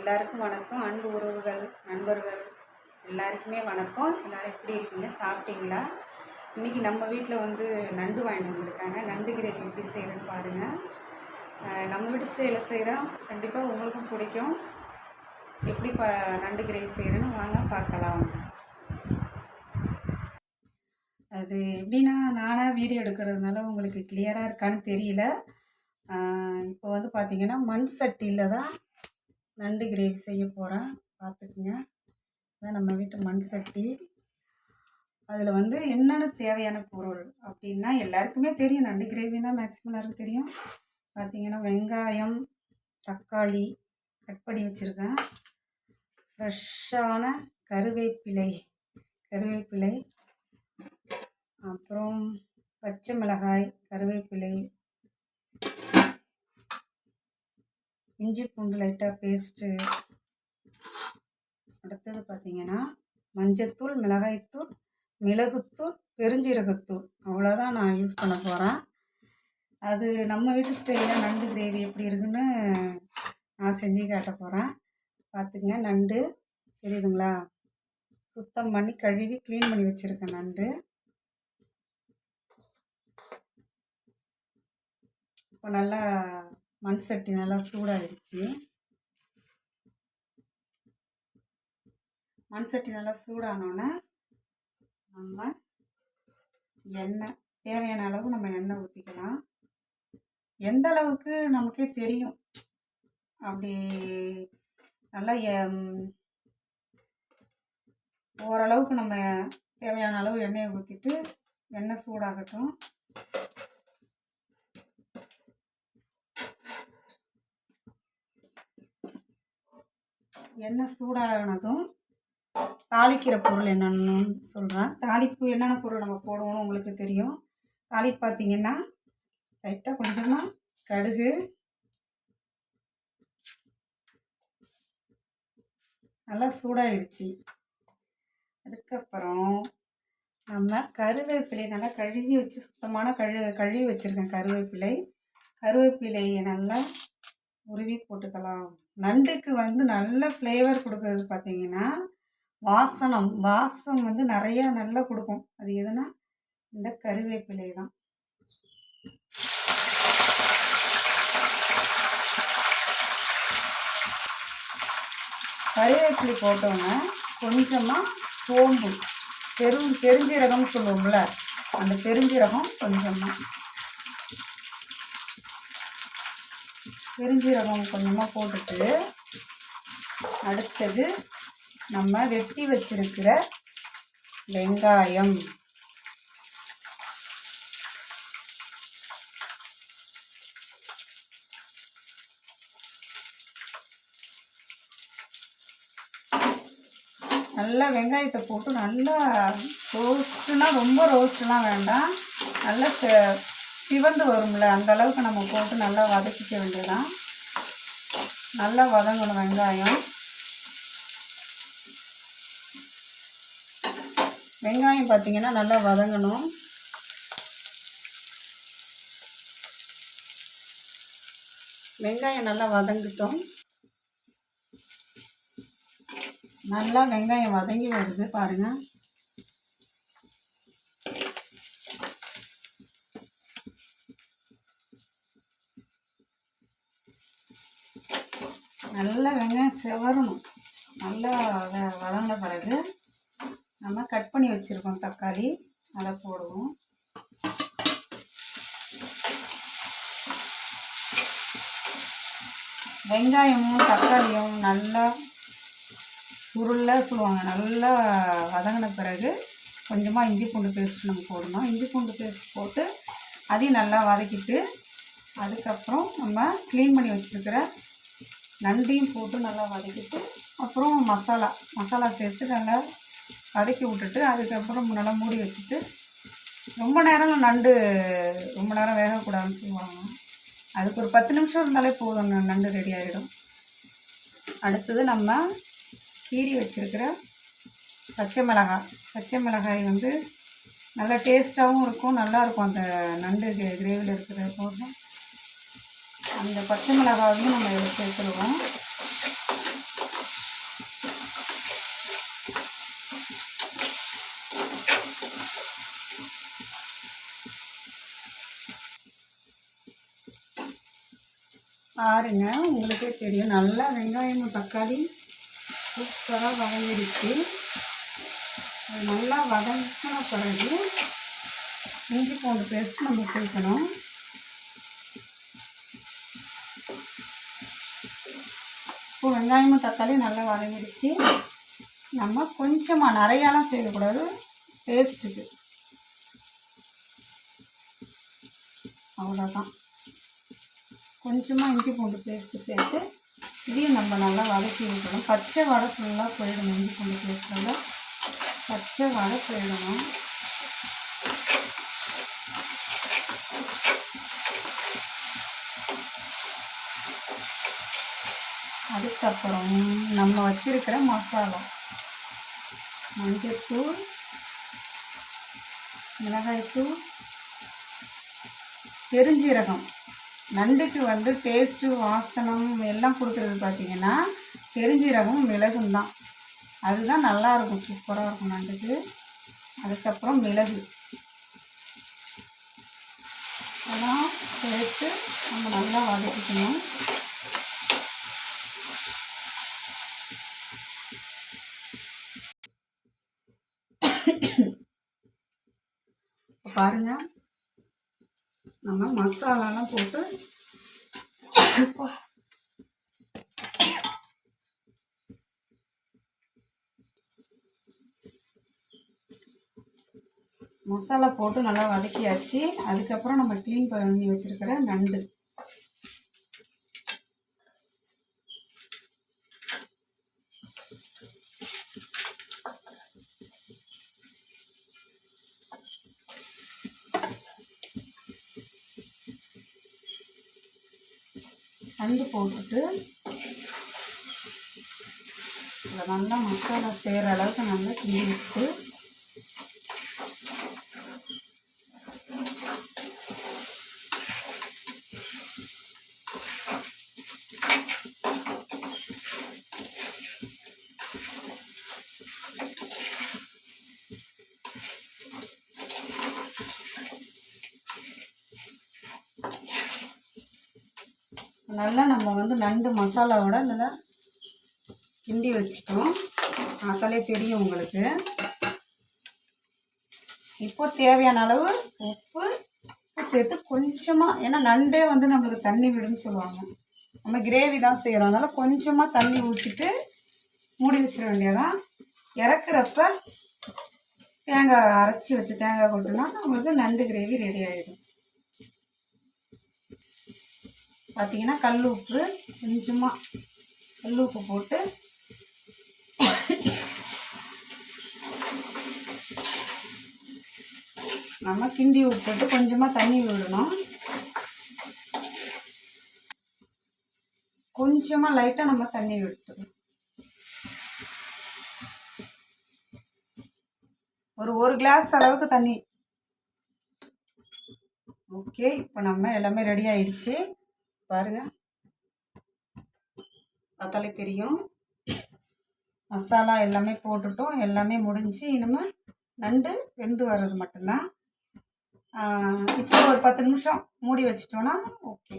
எல்லாருக்கும் வணக்கம். அன்பு உறவுகள் நண்பர்கள் எல்லாருக்குமே வணக்கம். எல்லோரும் எப்படி இருக்கீங்க? சாப்பிட்டீங்களா? இன்றைக்கி நம்ம வீட்டில் வந்து நண்டு வாங்கிட்டு வந்திருக்காங்க. நண்டு கிரேவி எப்படி செய்கிறேன்னு பாருங்கள் நம்ம வீட்டு ஸ்டைலில் செய்கிறோம் கண்டிப்பாக உங்களுக்கும் பிடிக்கும். எப்படி ப நண்டு கிரேவி செய்கிறேன்னு வாங்க பார்க்கலாம். அது எப்படின்னா நானாக வீடியோ எடுக்கிறதுனால உங்களுக்கு கிளியராக இருக்கான்னு தெரியல. இப்போ வந்து பார்த்தீங்கன்னா மண் சட்டியில் தான் நண்டு கிரேவி செய்ய போகிறேன் பார்த்துக்குங்க. அதான் நம்ம வீட்டு மண் சட்டி. அதில் வந்து என்னென்ன தேவையான பொருள் அப்படின்னா எல்லாருக்குமே தெரியும். நண்டு கிரேவினா மேக்ஸிமம் எல்லாருக்கும் தெரியும். பார்த்தீங்கன்னா வெங்காயம் தக்காளி கட் பண்ணி வச்சுருக்கேன். ஃப்ரெஷ்ஷான கருவேப்பிலை கருவேப்பிலை. அப்புறம் பச்சை மிளகாய் கருவேப்பிலை இஞ்சி பூண்டு லைட்டாக பேஸ்ட்டு அடுத்தது பார்த்தீங்கன்னா மஞ்சத்தூள் மிளகாய்த்தூள் மிளகுத்தூள் பெருஞ்சீரகத்தூள். அவ்வளோதான் நான் யூஸ் பண்ண போகிறேன் அது நம்ம வீட்டு ஸ்டைலில் நண்டு கிரேவி எப்படி இருக்குன்னு நான் செஞ்சு காட்ட போகிறேன் பார்த்துங்க நண்டு. தெரியுதுங்களா? சுத்தம் பண்ணி கழுவி க்ளீன் பண்ணி வச்சுருக்கேன் நண்டு. இப்போ நல்லா மண் சட்டி நல்லா சூடாகிடுச்சு மண் சட்டி நல்லா சூடானோன்னே நம்ம எண்ணெய் தேவையான அளவு நம்ம எண்ணெய் ஊற்றிக்கலாம் எந்த அளவுக்கு நமக்கே தெரியும். அப்படி நல்லா ஓரளவுக்கு நம்ம தேவையான அளவு எண்ணெயை ஊற்றிட்டு எண்ணெய் சூடாகட்டும். எண்ணெய் சூடானதும் தாளிக்கிற பொருள் என்னென்னு சொல்கிறேன் தாளிப்பு என்னென்ன பொருள் நம்ம போடுவோம்னு உங்களுக்கு தெரியும். தாளிப்பு பார்த்தீங்கன்னா லைட்டாக கொஞ்சமாக கடுகு நல்லா சூடாயிடுச்சு. அதுக்கப்புறம் நம்ம கருவேப்பிலை நல்லா கழுவி வச்சு சுத்தமான கழு கழுவி வச்சுருக்கேன் கருவேப்பிலை. கருவேப்பிலையை நல்லா உருவி போட்டுக்கலாம். நண்டுக்கு வந்து நல்ல ஃப்ளேவர் கொடுக்குறது பார்த்தீங்கன்னா வாசனம் வாசம் வந்து நிறையா நல்லா கொடுக்கும். அது எதுனா இந்த கருவேப்பிலை தான். கருவேப்பிலை போட்டோன்னே கொஞ்சமாக சோம்பு பெரும் பெருஞ்சீரகம்னு சொல்லுவோம்ல அந்த பெருஞ்சீரகம் கொஞ்சமாக பெருஞ்சீரகம் கொஞ்சமாக போட்டுட்டு அடுத்தது நம்ம வெட்டி வச்சிருக்கிற வெங்காயம். நல்லா வெங்காயத்தை போட்டு நல்லா ரோஸ்ட்டுனா ரொம்ப ரோஸ்ட்லாம் வேண்டாம். நல்லா சிவந்து வரும்ல அந்த அளவுக்கு நம்ம போட்டு நல்லா வதக்கிக்க வேண்டியதான் நல்லா வதங்கணும் வெங்காயம். வெங்காயம் பார்த்தீங்கன்னா நல்லா வதங்கணும். வெங்காயம் நல்லா வதங்கிட்டோம். நல்லா வெங்காயம் வதங்கி வருது பாருங்கள் நல்லா வெங்காயம் செவரணும். நல்லா வதங்கின பிறகு நம்ம கட் பண்ணி வச்சுருக்கோம் தக்காளி. அதை போடுவோம். வெங்காயமும் தக்காளியும் நல்லா சுருள சொல்லுவாங்க. நல்லா வதங்கின பிறகு கொஞ்சமாக இஞ்சி பூண்டு பேஸ்ட் நம்ம போடணும். இஞ்சி பூண்டு பேஸ்ட் போட்டு அதையும் நல்லா வதக்கிட்டு அதுக்கப்புறம் நம்ம க்ளீன் பண்ணி வச்சுருக்கிற நண்டையும் போட்டு நல்லா வதக்கிட்டு அப்புறம் மசாலா. மசாலா சேர்த்து நல்லா வதக்கி விட்டுட்டு அதுக்கப்புறம் நல்லா மூடி வச்சுட்டு ரொம்ப நேரம் நண்டு ரொம்ப நேரம் வேகக்கூடாதுன்னு சொல்லுவாங்க. அதுக்கு ஒரு பத்து நிமிஷம் இருந்தாலே போதும் நண்டு ரெடி ஆகிடும் அடுத்தது நம்ம கீறி வச்சுருக்கிற பச்சை மிளகாய். பச்சை மிளகாய் வந்து நல்லா டேஸ்ட்டாகவும் இருக்கும் நல்லாயிருக்கும் அந்த நண்டு கிரேவியில் இருக்கிற போதும். அந்த பச்சை மிளகாவையும் நம்ம இதில் சேர்த்துருவோம் பாருங்க உங்களுக்கே தெரியும். நல்லா வெங்காயம் தக்காளி சூப்பராக வதங்கிடுச்சு. நல்லா வதங்கின பிறகு இஞ்சி பூண்டு பேஸ்ட் நம்ம சேர்க்கணும் இப்போ வெங்காயமும் தக்காளி நல்லா வதங்கிடுச்சு. நம்ம கொஞ்சமாக நிறையாலாம் செய்யக்கூடாது. டேஸ்ட்டுக்கு அவ்வளோதான் கொஞ்சமாக இஞ்சி பூண்டு பேஸ்ட்டு சேர்த்து இதையும் நம்ம நல்லா வதக்கி விட்டுணும் பச்சை வடை ஃபுல்லாக போயிடணும். இஞ்சி பூண்டு பேஸ்ட்டில் பச்சை வடை போயிடணும். அதுக்கப்புறம் நம்ம வச்சிருக்கிற மசாலா. மஞ்சத்தூள் மிளகாய்த்தூள் பெருஞ்சீரகம். நண்டுக்கு வந்து டேஸ்ட்டு வாசனம் எல்லாம் கொடுக்குறது பார்த்திங்கன்னா பெருஞ்சீரகம் மிளகும் தான். அதுதான் நல்லா இருக்கும் சூப்பராக இருக்கும் நண்டுக்கு. அதுக்கப்புறம் மிளகு. அதெல்லாம் சேர்த்து நம்ம நல்லா வதக்கிக்கணும். பாருங்க. நம்ம மசாலாலாம் போட்டு மசாலா போட்டு நல்லா வதக்கியாச்சு. அதுக்கப்புறம் நம்ம க்ளீன் பண்ணி வச்சிருக்கிற நண்டு. நண்டு போட்டுட்டு இதில் நல்லா மசாலா செய்கிற அளவுக்கு நல்லா கிண்டி விட்டு நல்லா நம்ம வந்து நண்டு மசாலாவோட நல்லா கிண்டி வச்சுட்டோம். பார்த்தாலே தெரியும் உங்களுக்கு. இப்போ தேவையான அளவு உப்பு சேர்த்து கொஞ்சமாக ஏன்னா நண்டே வந்து நம்மளுக்கு தண்ணி விடுன்னு சொல்லுவாங்க. நம்ம கிரேவி தான் செய்கிறோம் அதனால் கொஞ்சமாக தண்ணி ஊற்றிட்டு மூடி வச்சிட வேண்டியதான் இறக்குறப்ப தேங்காய் அரைச்சி வச்சு தேங்காய் கொட்டுனா உங்களுக்கு நண்டு கிரேவி ரெடி ஆகிடும் பார்த்தீங்கன்னா கல் உப்பு கொஞ்சமாக கல் உப்பு போட்டு நம்ம கிண்டி விட்டுட்டு கொஞ்சமாக தண்ணி விடணும். கொஞ்சமாக லைட்டாக நம்ம தண்ணி விட்டுக்கணும் ஒரு ஒரு கிளாஸ் அளவுக்கு தண்ணி. ஓகே இப்போ நம்ம எல்லாமே ரெடி ஆயிடுச்சு. பாருங்க. பார்த்தாலே தெரியும். மசாலா எல்லாமே போட்டுட்டோம். எல்லாமே முடிஞ்சு இனிமேல் நண்டு வெந்து வர்றது மட்டும்தான். இப்போ ஒரு பத்து நிமிஷம் மூடி வச்சிட்டோன்னா ஓகே.